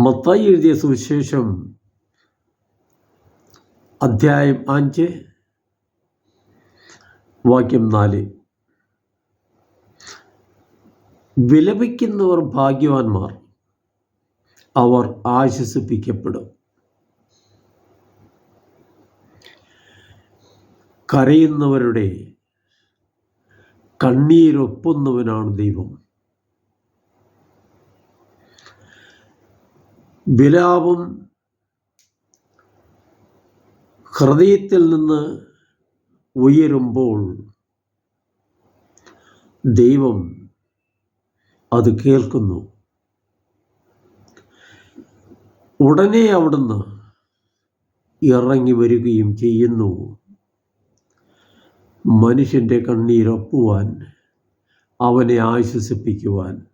മത്തായി എഴുതിയ സുവിശേഷം അധ്യായം അഞ്ച് വാക്യം നാല്. വിലപിക്കുന്നവർ ഭാഗ്യവാന്മാർ അവർ ആശ്വസിപ്പിക്കപ്പെടും. കരയുന്നവരുടെ കണ്ണീരൊപ്പുന്നവനാണ് ദൈവം. വിലാപം ഹൃദയത്തിൽ നിന്ന് ഉയരുമ്പോൾ ദൈവം അത് കേൾക്കുന്നു. ഉടനെ അവിടുന്ന് ഇറങ്ങി വരികയും ചെയ്യുന്നു. മനുഷ്യന്റെ കണ്ണീരൊപ്പുവാൻ അവനെ ആശ്വസിപ്പിക്കുവാൻ